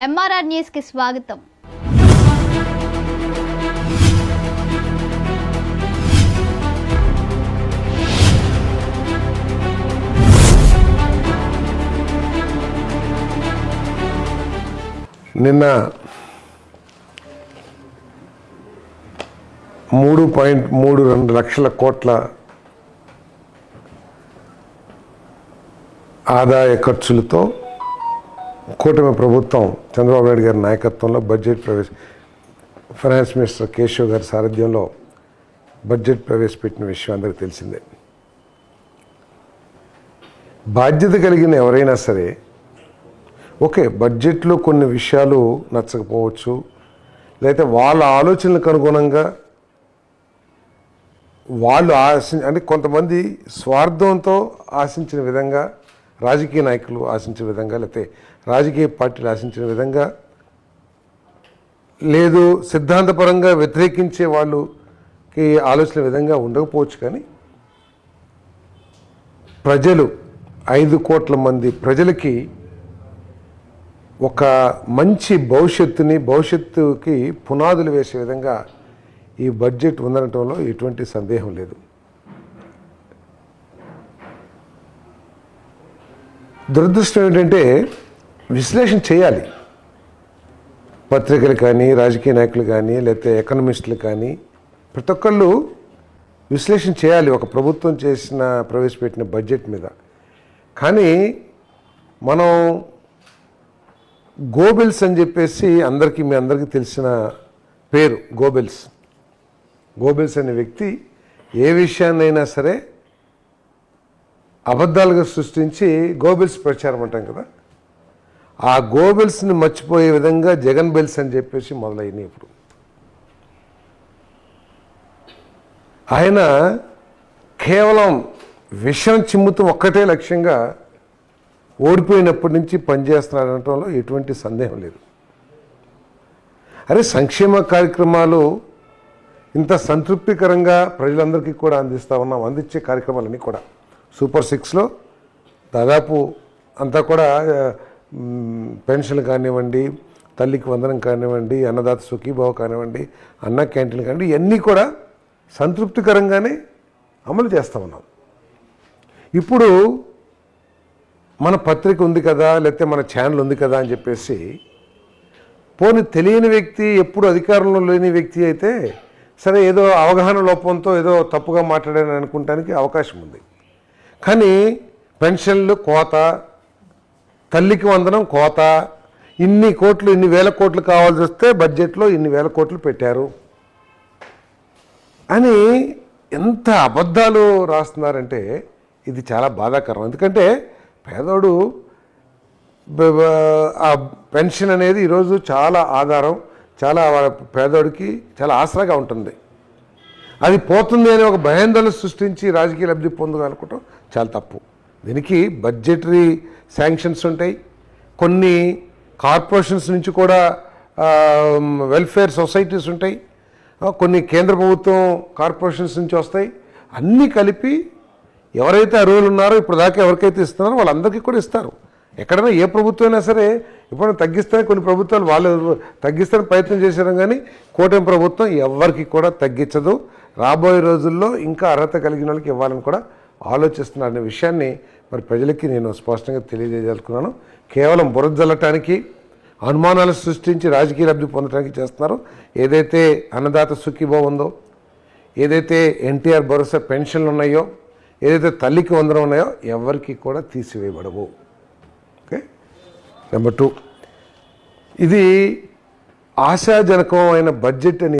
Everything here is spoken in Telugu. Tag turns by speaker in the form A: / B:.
A: ఎంఆర్ఆర్ న్యూస్కి స్వాగతం.
B: నిన్న మూడు పాయింట్ మూడు రెండు లక్షల కోట్ల ఆదాయ ఖర్చులతో కూటమి ప్రభుత్వం చంద్రబాబు నాయుడు గారి నాయకత్వంలో బడ్జెట్ ప్రవేశ ఫైనాన్స్ మినిస్టర్ కేశవ్ గారి సారథ్యంలో బడ్జెట్ ప్రవేశపెట్టిన విషయం అందరికీ తెలిసిందే. బాధ్యత కలిగిన ఎవరైనా సరే ఓకే బడ్జెట్లో కొన్ని విషయాలు నచ్చకపోవచ్చు లేకపోతే వాళ్ళ ఆలోచనలకు అనుగుణంగా వాళ్ళు ఆశి అంటే కొంతమంది స్వార్థంతో ఆశించిన విధంగా రాజకీయ నాయకులు ఆశించిన విధంగా లేకపోతే రాజకీయ పార్టీలు ఆశించిన విధంగా లేదు సిద్ధాంతపరంగా వ్యతిరేకించే వాళ్ళకి ఆలోచన విధంగా ఉండకపోవచ్చు కానీ ప్రజలు ఐదు కోట్ల మంది ప్రజలకి ఒక మంచి భవిష్యత్తుని భవిష్యత్తుకి పునాదులు వేసే విధంగా ఈ బడ్జెట్ ఉందనటంలో ఎటువంటి సందేహం లేదు. దురదృష్టం ఏంటంటే విశ్లేషణ చేయాలి. పత్రికలు కానీ రాజకీయ నాయకులు కానీ లేకపోతే ఎకనమిస్టులు కానీ ప్రతి ఒక్కళ్ళు విశ్లేషణ చేయాలి. ఒక ప్రభుత్వం చేసిన ప్రవేశపెట్టిన బడ్జెట్ మీద. కానీ మనం గోబెల్స్ అని చెప్పేసి అందరికీ మీ అందరికీ తెలిసిన పేరు గోబెల్స్. గోబెల్స్ అనే వ్యక్తి ఏ విషయాన్నైనా సరే అబద్ధాలుగా సృష్టించి గోబెల్స్ ప్రచారం అంటాం కదా. ఆ గోబెల్స్ని మర్చిపోయే విధంగా జగన్ బెల్స్ అని చెప్పేసి మొదలైనవి ఇప్పుడు. ఆయన కేవలం విషం చిమ్ముతూ ఒక్కటే లక్ష్యంగా ఓడిపోయినప్పటి నుంచి పనిచేస్తున్నాడనటంలో ఎటువంటి సందేహం లేదు. అరే సంక్షేమ కార్యక్రమాలు ఇంత సంతృప్తికరంగా ప్రజలందరికీ కూడా అందిస్తా ఉన్నాం అందించే కార్యక్రమాలన్నీ కూడా. సూపర్ సిక్స్లో దాదాపు అంతా కూడా పెన్షన్లు కానివ్వండి తల్లికి వందనం కానివ్వండి అన్నదాత సుఖీభావ కానివ్వండి అన్న క్యాంటీన్లు కానివ్వండి ఇవన్నీ కూడా సంతృప్తికరంగానే అమలు చేస్తా ఉన్నాం. ఇప్పుడు మన పత్రిక ఉంది కదా లేకపోతే మన ఛానల్ ఉంది కదా అని చెప్పేసి పోనీ తెలియని వ్యక్తి ఎప్పుడు అధికారంలో లేని వ్యక్తి అయితే సరే ఏదో అవగాహన లోపంతో ఏదో తప్పుగా మాట్లాడాను అనుకుంటానికి అవకాశం ఉంది. కానీ పెన్షన్లు కోత తల్లికి వందనం కోత ఇన్ని కోట్లు ఇన్ని వేల కోట్లు కావాల్సి వస్తే బడ్జెట్లో ఇన్ని వేల కోట్లు పెట్టారు. అని ఎంత అబద్ధాలు రాస్తున్నారంటే ఇది చాలా బాధాకరం. ఎందుకంటే పేదోడు ఆ పెన్షన్ అనేది ఈరోజు చాలా ఆధారం చాలా పేదోడికి చాలా ఆసరాగా ఉంటుంది. అది పోతుంది అని ఒక భయాందోళన సృష్టించి రాజకీయ లబ్ధి పొందాలనుకోవటం చాలా తప్పు. దీనికి బడ్జెటరీ శాంక్షన్స్ ఉంటాయి. కొన్ని కార్పొరేషన్స్ నుంచి కూడా వెల్ఫేర్ సొసైటీస్ ఉంటాయి. కొన్ని కేంద్ర ప్రభుత్వం కార్పొరేషన్స్ నుంచి వస్తాయి. అన్నీ కలిపి ఎవరైతే అర్హులు ఉన్నారో ఇప్పుడు దాకా ఎవరికైతే ఇస్తున్నారో వాళ్ళందరికీ కూడా ఇస్తారు. ఎక్కడైనా ఏ ప్రభుత్వం అయినా సరే ఇప్పుడు తగ్గిస్తే కొన్ని ప్రభుత్వాలు వాళ్ళు తగ్గిస్తానికి ప్రయత్నం చేశారు కానీ కూటమి ప్రభుత్వం ఎవరికి కూడా తగ్గించదు. రాబోయే రోజుల్లో ఇంకా అర్హత కలిగిన వాళ్ళకి ఇవ్వాలని కూడా ఆలోచిస్తున్నారనే విషయాన్ని మరి ప్రజలకి నేను స్పష్టంగా తెలియజేయాలనుకున్నాను కేవలం బురదల్లటానికి అనుమానాలు సృష్టించి రాజకీయ లబ్ధి పొందడానికి చేస్తున్నారు. ఏదైతే అన్నదాత సుఖీభో ఉందో ఏదైతే ఎన్టీఆర్ భరోసా పెన్షన్లు ఉన్నాయో ఏదైతే తల్లికి వందరం ఉన్నాయో ఎవరికి కూడా తీసివేయబడవు. ఓకే? Number two. ఇది ఆశాజనకమైన బడ్జెట్ అని